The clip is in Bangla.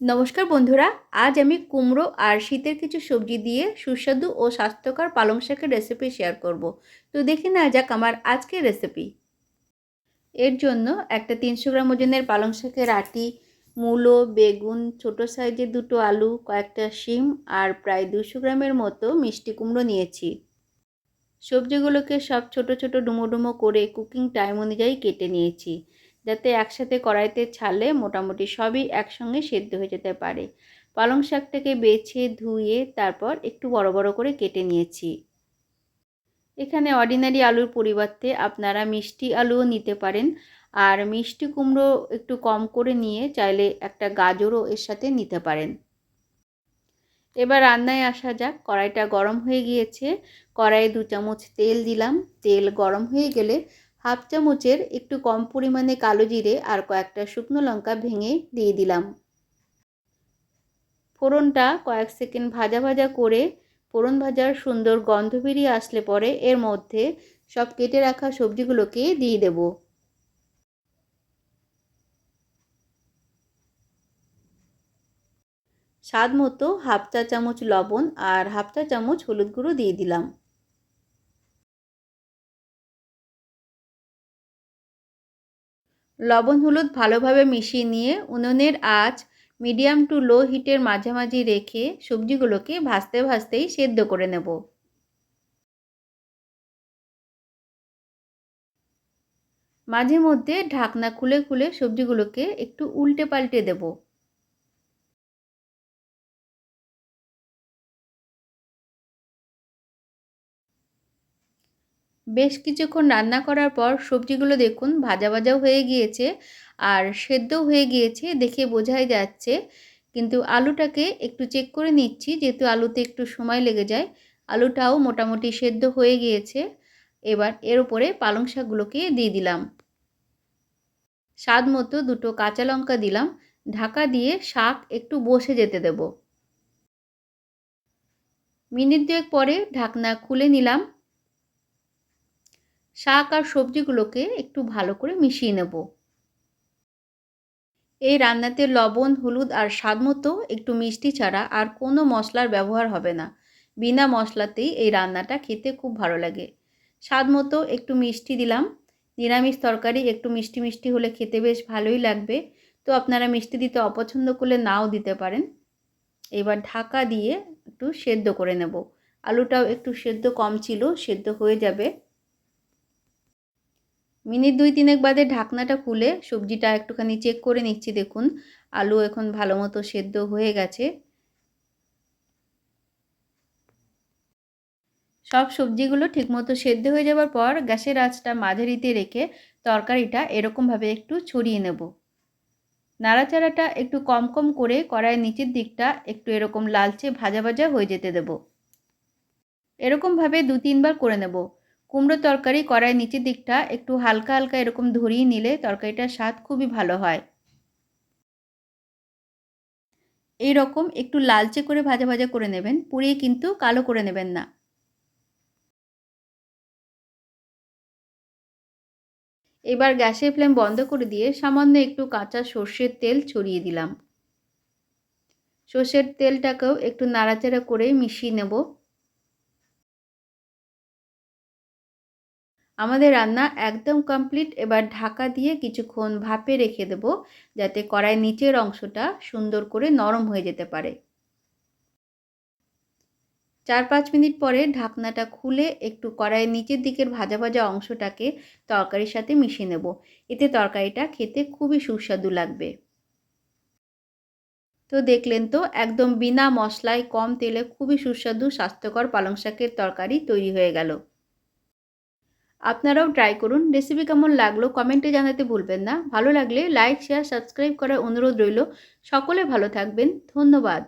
নমস্কার বন্ধুরা, আজ আমি কুমড়ো আর শীতের কিছু সবজি দিয়ে সুস্বাদু ও স্বাস্থ্যকর পালং শাকের রেসিপি শেয়ার করব। তো দেখে না যাক আমার আজকের রেসিপি এর জন্য একটা তিনশো গ্রাম ওজনের পালং শাকের আটি, মূলো, বেগুন, ছোট সাইজের দুটো আলু, কয়েকটা শিম আর প্রায় দুশো গ্রামের মতো মিষ্টি কুমড়ো নিয়েছি। সবজিগুলোকে সব ছোট ছোট ডুমো ডুমো করে কুকিং টাইম অনুযায়ী কেটে নিয়েছি। যাতে একসাথে কড়াইতে ছালে মোটামুটি সবই একসঙ্গে সেদ্ধ হয়ে যেতে পারে। পালং শাকটাকে বেছে ধুয়ে তারপর একটু বড় বড় করে কেটে নিয়েছি। এখানে অর্ডিনারি আলুর পরিবর্তে আপনারা মিষ্টি আলুও নিতে পারেন। আর মিষ্টি কুমড়ো একটু কম করে নিয়ে চাইলে একটা গাজরও এর সাথে নিতে পারেন। এবার রান্নায় আসা যাক, কড়াইটা গরম হয়ে গিয়েছে। কড়াইয়ে দু চামচ তেল দিলাম। তেল গরম হয়ে গেলে হাফ চামচের একটু কম পরিমাণে কালো জিরে আর কয়েকটা শুকনো লঙ্কা ভেঙে দিয়ে দিলাম। ফোড়নটা কয়েক সেকেন্ড ভাজা ভাজা করে ফোড়ন ভাজার সুন্দর গন্ধ বেরিয়ে আসলে পরে এর মধ্যে সব কেটে রাখা সবজিগুলোকে দিয়ে দেব। স্বাদ মতো হাফ চা চামচ লবণ আর হাফ চা চামচ হলুদ গুঁড়ো দিয়ে দিলাম। লবণ হলুদ ভালোভাবে মিশিয়ে নিয়ে উনুনের আঁচ মিডিয়াম টু লো হিটের মাঝামাঝি রেখে সবজিগুলোকে ভাজতে ভাজতেই সেদ্ধ করে নেব। মাঝে মধ্যে ঢাকনা খুলে খুলে সবজিগুলোকে একটু উল্টে পাল্টে দেবো। বেশ কিছুক্ষণ রান্না করার পর সবজিগুলো দেখুন ভাজা ভাজাও হয়ে গিয়েছে আর সেদ্ধও হয়ে গিয়েছে দেখে বোঝাই যাচ্ছে। কিন্তু আলুটাকে একটু চেক করে নিচ্ছি যেহেতু আলুতে একটু সময় লেগে যায়। আলুটাও মোটামুটি সেদ্ধ হয়ে গিয়েছে। এবার এর উপরে পালং শাকগুলোকে দিয়ে দিলাম। স্বাদ মতো দুটো কাঁচা লঙ্কা দিলাম। ঢাকা দিয়ে শাক একটু বসে যেতে দেব। মিনিট দুয়েক পরে ঢাকনা খুলে নিলাম। শাক আর সবজিগুলোকে একটু ভালো করে মিশিয়ে নেব। এই রান্নাতে লবণ, হলুদ আর স্বাদ মতো একটু মিষ্টি ছাড়া আর কোনো মশলার ব্যবহার হবে না। বিনা মশলাতেই এই রান্নাটা খেতে খুব ভালো লাগে। স্বাদ মতো একটু মিষ্টি দিলাম। নিরামিষ তরকারি একটু মিষ্টি মিষ্টি হলে খেতে বেশ ভালোই লাগবে। তো আপনারা মিষ্টি দিতে অপছন্দ করলে নাও দিতে পারেন। এবার ঢাকা দিয়ে একটু সেদ্ধ করে নেব। আলুটাও একটু সেদ্ধ কম ছিল, সেদ্ধ হয়ে যাবে। মিনিট দুই তিনেক বাদে ঢাকনাটা খুলে সবজিটা একটুখানি চেক করে নিচ্ছি, দেখুন। আলু এখন ভালো মতো সেদ্ধ হয়ে গেছে। সব সবজিগুলো ঠিকমতো সেদ্ধ হয়ে যাওয়ার পর গ্যাসের আঁচটা মাঝারিতে রেখে তরকারিটা এরকমভাবে একটু ছড়িয়ে নেব। নাড়াচাড়াটা একটু কম কম করে কড়াইয়ের নিচের দিকটা একটু এরকম লালচে ভাজা ভাজা হয়ে যেতে দেব। এরকমভাবে দু তিনবার করে নেব। কুমড়ো তরকারি কড়াই নিচের দিকটা একটু হালকা হালকা এরকম ধরিয়ে নিলে তরকারিটার স্বাদ খুবই ভালো হয়। এই রকম একটু লালচে করে ভাজা ভাজা করে নেবেন, পুড়িয়ে কিন্তু কালো করে নেবেন না। এবার গ্যাসের ফ্লেম বন্ধ করে দিয়ে সামান্য একটু কাঁচা সর্ষের তেল ছড়িয়ে দিলাম। সর্ষের তেলটাকেও একটু নাড়াচাড়া করে মিশিয়ে নেব। আমাদের রান্না একদম কমপ্লিট এবার ঢাকা দিয়ে কিছুক্ষণ ভাপে রেখে দেব, যাতে কড়াই নিচের অংশটা সুন্দর করে নরম হয়ে যেতে পারে। চার পাঁচ মিনিট পরে ঢাকনাটা খুলে একটু কড়াইয়ের নিচের দিকের ভাজা ভাজা অংশটাকে তরকারির সাথে মিশিয়ে নেব। এতে তরকারিটা খেতে খুবই সুস্বাদু লাগবে। তো দেখলেন তো, একদম বিনা মশলায় কম তেলে খুবই সুস্বাদু, স্বাস্থ্যকর পালং শাকের তরকারি তৈরি হয়ে গেল। আপনারাও ট্রাই করুন। রেসিপি কেমন লাগল কমেন্টে জানাতে ভুলবেন না। ভালো লাগলে লাইক শেয়ার সাবস্ক্রাইব করার অনুরোধ রইল। সকলে ভালো থাকবেন। ধন্যবাদ।